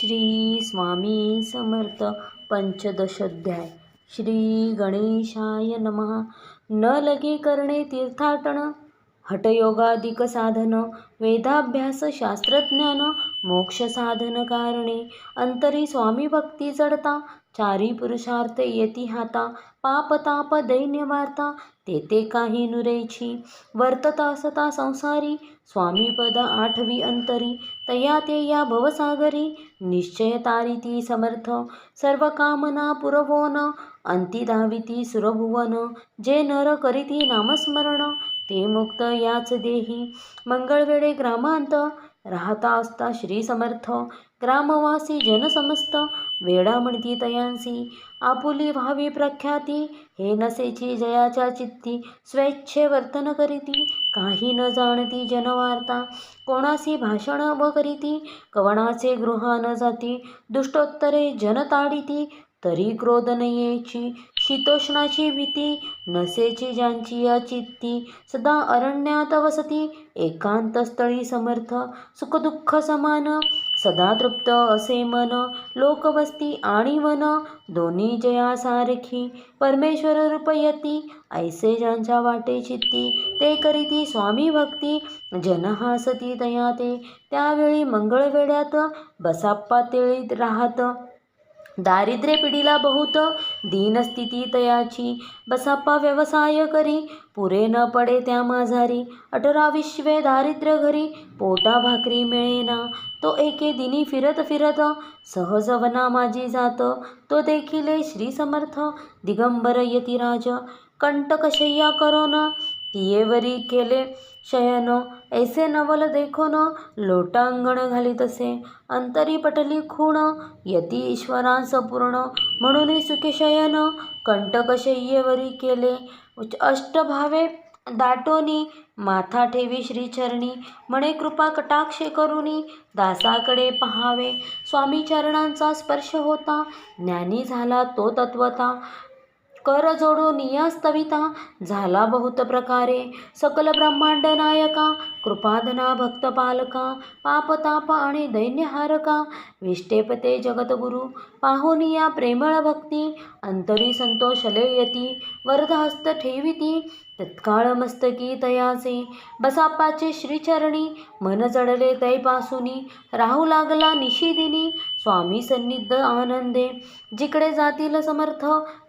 श्री स्वामी समर्थ पंचदशोध्याय. श्री गणेशाय नमः. न लगे करणे तीर्थाटन हठयोगादिक साधन वेदाभ्यास शास्त्रज्ञान मोक्ष साधन कारणे. अंतरी स्वामी भक्ती जडता चारी पुरुषार्थ येती हाता पाप ताप दैन्य वार्ता तेथे काही नुरेची वर्तता असता संसारी स्वामीपद आठवी अंतरी तया ते या भवसागरी निश्चय तारिती समर्थ सर्व कामना पुरवोन अंती धाविती सुरभुवन जे नर करीती नामस्मरण ते मुक्त याच देही मंगळवेळे ग्रामांत राहता असता श्री समर्थ. ग्रामवासी जनसमस्त वेडा म्हणती तयांसी. आपुली व्हावी प्रख्याती. हे नसेची जयाच्या चित्ती. स्वेच्छे वर्तन करीती. काही न जाणती जनवार्ता. कोणासी भाषण व करीती. कवणाचे गृह न जाती. दुष्टोत्तरे जनताडिती तरी क्रोध येची शीतोष्णाची भीती नसेची ज्यांची या चित्ती सदा अरण्यात वसती एकांतस्थळी समर्थ सुखदुःख समान सदा तृप्त असे मन लोकवस्ती आणि वन दोन्ही जयासारखी परमेश्वर रूपयती ऐसे ज्यांच्या वाटे चित्ती ते करीती स्वामी भक्ती जन हासती तया ते त्यावेळी मंगळवेड्यात बसाप्पा तेळीत राहत. दारिद्र्य पिढीला बहुत दीनस्थिती तयाची. बसाप्पा व्यवसाय करी पुरे न पडे त्या माझारी अठरा विश्वे दारिद्र्य घरी पोटा भाकरी मिळेना. तो एके दिनी फिरत फिरत सहजवना माझी जात. तो देखील श्री समर्थ दिगंबर यतिराज. कंटकशय्या करोन तियेवरी केले. शयन ऐसे नवल देखोन लोटांगण घालीतसे अंतरी पटली खूण यती ईश्वरांस पूर्ण. म्हणून सुखे शयन कंटकशय्येवरी केले. अष्टभावे दाटोनी माथा ठेवी श्रीचरणी. म्हणे कृपा कटाक्षे करुनी दासाकडे पहावे. स्वामी चरणांचा स्पर्श होता ज्ञानी झाला तो तत्वता. कर जोडो नियास्तविता झाला बहुत प्रकारे. सकल ब्रह्मांड नायका कृपाधना भक्तपालका पापताप आणि दैन्यहारका. विष्टेपते जगद्गुरु पाहुनिया प्रेमळ भक्ती अंतरी संतोषले यती वरदहस्त ठेविती. तत्काळ मस्तकी तयाचे बसाप्पाचे श्रीचरणी मन जडले तैपासुनी राहू लागला निशिदिनी. स्वामी सन्निध आनंदे जिकडे जातील समर्थ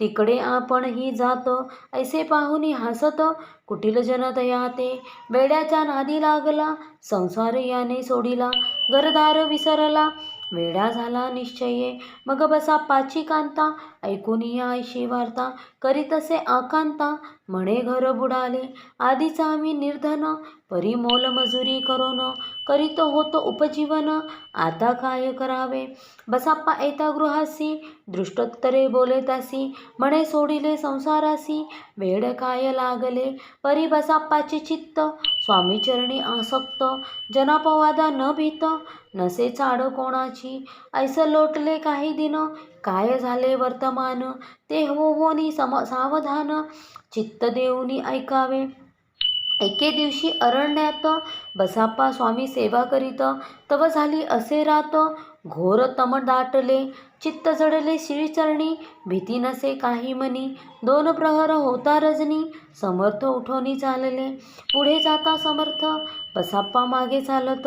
तिकडे आपणही जात. ऐसे पाहुनी हसत कुटील जनतया ते वेड्याच्या नादी लागला संसार याने सोडिला घरदार विसरला वेडा झाला निश्चये. मग बसा पाची कांता ऐकून या ऐशी वार्ता करीतसे आकांता म्हणे घर बुडाले. आधीचा आम्ही निर्धन परी मोल मजुरी करोन करीत होतो उपजीवन आता काय करावे? बसाप्पा येता गृहासी दृष्टोत्तरे बोले तासी म्हणे सोडिले संसारासी वेड काय लागले? परी बसाप्पाचे चित्त स्वामीचरणी आसक्त. जनापवादा न भीत नसे चाड कोणाची. ऐस लोटले काही दिन काय झाले वर्तमान? ते होवोनी सम सावधान. चित्त देऊनी ऐकावे. एके दिवशी अरण्यात बसाप्पा स्वामी सेवा करीत. तव झाली असे रात घोर तम दाटले चित्त जडले श्रीचरणी भीती नसे काही मनी. दोन प्रहर होता रजनी समर्थ उठोनी चालले. पुढे जाता समर्थ बसाप्पा मागे चालत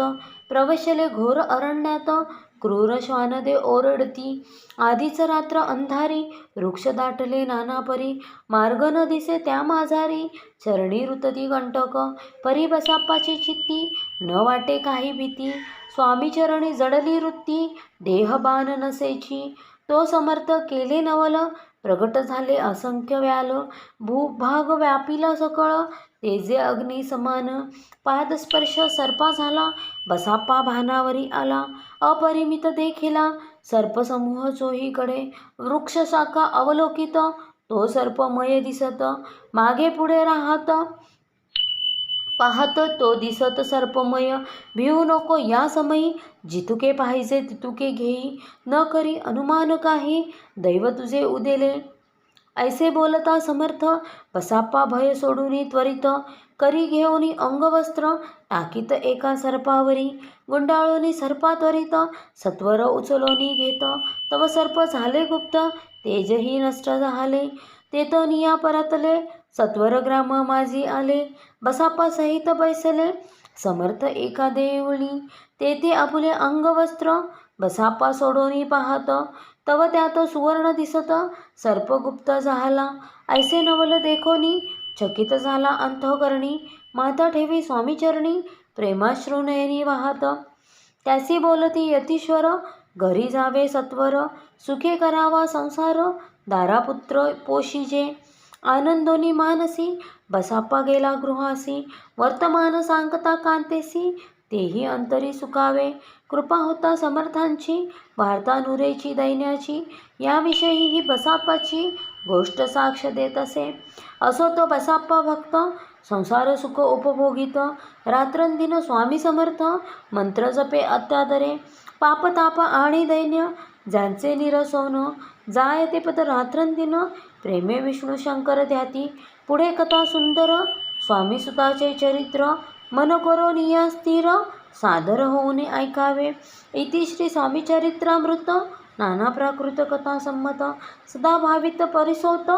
प्रवशले घोर अरण्यात क्रूर श्वानदे ओरडती आधीच रात्र अंधारी वृक्ष दाटले नानापरी मार्ग न दिसे त्या माझारी चरणी ऋतती कंटक परी बसाप्पाची चित्ती न वाटे काही भीती स्वामी चरणी जडली वृत्ती देहबान नसेची तो समर्थ केले नवल प्रगट झाले असंख्य व्याल. भूभाग व्यापिला सकळ. तेजे अग्नी समान. पादस्पर्श सर्पा झाला. बसाप्पा भानावरी आला. अपरिमित देखिला. सर्पसमूह चोहीकडे. वृक्ष शाखा अवलोकित. तो सर्पमय दिसत. मागे पुढे राहत. पाहत तो दिसत सर्पमय. भिऊ नको या समयी. जितुके पाहिजे तितुके घेई. न करी अनुमान काही. दैव तुझे उदेले. ऐसे बोलता समर्थ. बसाप्पा भय सोडूनी त्वरित. करी घेऊनी अंगवस्त्र. टाकीत एका सर्पावरी. गुंडाळूनी सर्पा त्वरित. सत्वर उचलोनी घेत. तव सर्प झाले गुप्त. तेजही नष्ट झाले. ते तो निया परतले. सत्वर ग्राम माझी आले बसाप्पा सहित बैसले. समर्थ एका देवळी तेथे आपले अंगवस्त्र बसाप्पा सोडोनी पाहत. तव त्यात सुवर्ण दिसत सर्पगुप्त झाला. ऐसे नवल देखोनी चकित झाला अंतःकरणी. माता ठेवी स्वामीचरणी प्रेमाश्रुनयनी वाहत. त्यासी बोलती यतीश्वर घरी जावे सत्वर. सुखे करावा संसार. दारापुत्र पोशिजे आनंदोनी मानसी बसाप्पा गेला गृहासी वर्तमान सांगता कांतेसी तेही अंतरी सुकावे कृपा होता समर्थांची वार्ता नुरेची दैन्याची याविषयी ही बसाप्पाची गोष्ट साक्ष देत असे. असो तो बसाप्पा भक्त संसार सुख उपभोगित रात्रंदिन स्वामी समर्थ मंत्र जपे अत्यादरे. पापताप आणि दैन्य ज्यांचे निरसोन जाय ते पद रात्रंदिन प्रेमे विष्णू शंकर ध्याती. पुढे कथा सुंदर स्वामी सुताचे चरित्र मन करो निया स्थिर सादर होऊने ऐकावे. इति श्री स्वामी चरित्रामृत नाना प्राकृत कथा संमत सदा भावित परिसोत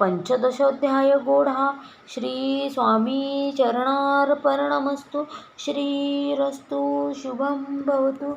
पंचदशोध्याय गोढा. श्री स्वामी चरणार्पणमस्तु श्रीरस्तु शुभं भवतु.